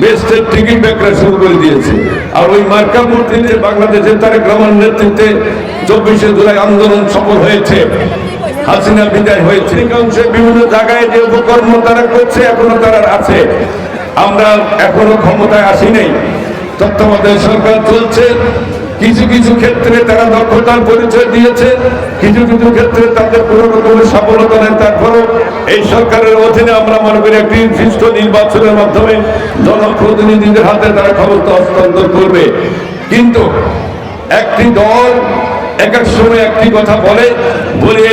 বেস্টের ticket ব্যাকরা শুরু করে দিয়েছে। আর ওই মার্কা মূর্তিতে বাংলাদেশের তারেক রহমান নেতৃত্বে চব্বিশে জুলাই আন্দোলন সফল হয়েছে। হাসিনা বিদায় হয়েছে। অধিকাংশে বিভিন্ন জায়গায় যে উপকর্ম তারা করছে, এখনও তারা আছে। আমরা এখনও ক্ষমতায় আসি নাই তত্ত্বাবধায়ক সরকার চলছে। কিছু কিছু ক্ষেত্রে তারা দক্ষতার পরিচয় দিয়েছে। কিছু কিছু ক্ষেত্রে তাদের কোনো রকমের সফলতা নেই তারপরও এই সরকারের অধীনে আমরা মনে করি একটি সুষ্ঠু নির্বাচনের মাধ্যমে জনপ্রতিনিধিদের হাতে তারা ক্ষমতা হস্তান্তর করবে। কিন্তু একটি দল এক এক সময় একটি কথা বলে বলে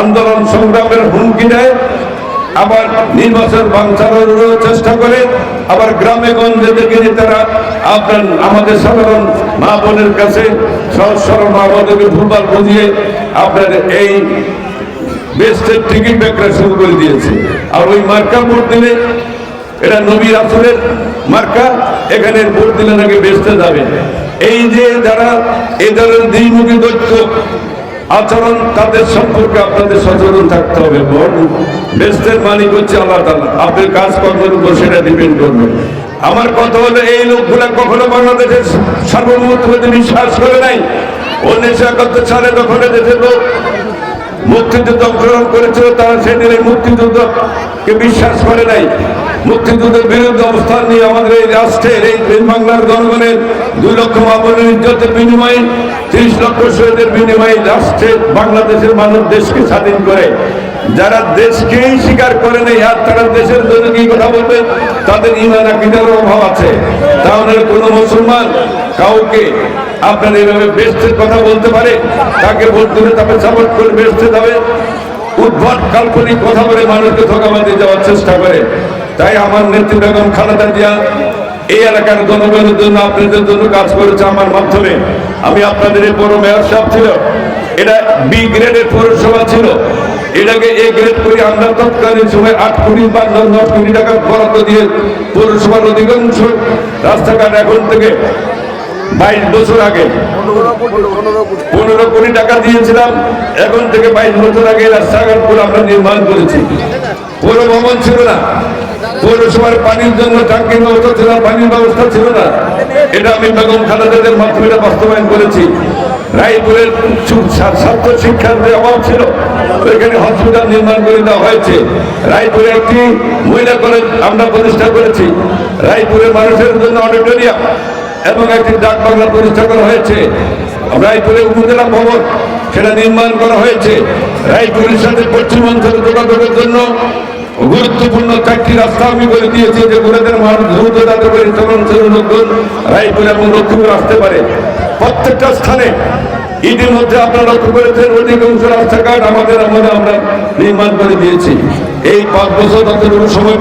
আন্দোলন সংগ্রামের হুমকি দেয়, আবার নির্বাচন বাঞ্চানোর চেষ্টা করে, আবার গ্রামে গঞ্জে দেখে যে তারা আপনার আমাদের সাধারণ মা বোনের কাছে সহজ সরল মা বোনদেরকে ভুলভাল বুঝিয়ে আপনার এই বেস্টের টিকিট ব্যাকরা শুরু করে দিয়েছে। আর ওই মার্কা ভোট দিলে, এটা নবী রাসুলের মার্কা, এখানে ভোট দিলে নাকি বেচতে যাবে। এই যে যারা এই ধরনের দ্বিমুখী দৈত্য আচরণ, তাদের সম্পর্কে আপনাদের সচেতন থাকতে হবে। বেস্টের মালিক হচ্ছে আল্লাহ তালা আপনার কাজকর্মের উপর সেটা ডিপেন্ড করবে। আমার কথা হলো, এই লোকগুলা কখনো বাংলাদেশের সার্বভৌমত্বকে বিশ্বাস করে নাই উনিশশো একাত্তর সালে যখন দেশের লোক মুক্তিযুদ্ধ অংশগ্রহণ করেছিল, তারা সেদিন এই মুক্তিযুদ্ধকে বিশ্বাস করে নাই। মুক্তিযুদ্ধের বিরুদ্ধে অবস্থান নিয়ে আমাদের এই রাষ্ট্রের, এই বাংলার জনগণের দুই লক্ষ মামলের ইজ্জতের বিনিময়ে, ত্রিশ লক্ষ শহীদের বিনিময়ে রাষ্ট্রে বাংলাদেশের মানুষ দেশকে স্বাধীন করে। যারা দেশকেই স্বীকার করে নেই, আর তারা দেশের জন্য কি কথা বলবে, তাদের ইমান আকিদার অভাব আছে। তাহলে কোনো মুসলমান কাউকে আপনার এইভাবে বেস্টের কথা বলতে পারে, তাকে ভোট দিলে তাকে সাপোর্ট করে বেসতে যাবে। উদ্ভট কাল্পনিক কথা বলে মানুষকে ধোকাবাদি যাওয়ার চেষ্টা করে। তাই আমার নেত্রী বেগম খালেদা জিয়া, এই এলাকার জনগণের জন্য, আপনাদের জন্য কাজ করেছে আমার মাধ্যমে। আমি আপনাদের এই বড় মেয়র সাহেব ছিল, এটা বি গ্রেডের পৌরসভা ছিল। এটাকে এ গ্রেড করে আমরা তৎকালীন সময় আট কোটি বা দশ কোটি টাকা বরাদ্দ দিয়ে পৌরসভার অধিকাংশ রাস্তাঘাট এখন থেকে পৌরসভার পানির জন্য টাঙ্কির ব্যবস্থা ছিল, পানির ব্যবস্থা ছিল না। এটা আমি বেগম খালেদাদের মাধ্যমে বাস্তবায়ন করেছি। রায়পুরের সু- সা- ছাত্র শিক্ষার যে অভাব ছিল। এখানে হসপিটাল নির্মাণ করে দেওয়া হয়েছে। রায়পুরে একটি মহিলা কলেজ আমরা প্রতিষ্ঠা করেছি। রায়পুরের মানুষের জন্য অডিটোরিয়াম। এবং একটি ডাক বাংলা প্রতিষ্ঠা করা হয়েছে। রায়পুরে উপজেলা ভবন, সেটা নির্মাণ করা হয়েছে। রায়পুরের সাথে পশ্চিমাঞ্চলে যোগাযোগের জন্য গুরুত্বপূর্ণ চারটি রাস্তা আমি করে দিয়েছি যে গুণেদের মানুষ দ্রুত যাতে করে চলনচল লোকজন রায়পুর এবং লক্ষ্মীপুর আসতে পারে। প্রত্যেকটা স্থানে ইতিমধ্যে আপনারা লক্ষ্য করেছেন, অধিকাংশ রাস্তাঘাট আমাদের আমাদের আমরা নির্মাণ করে দিয়েছি। এই পাঁচ বছর যতটুকু সময়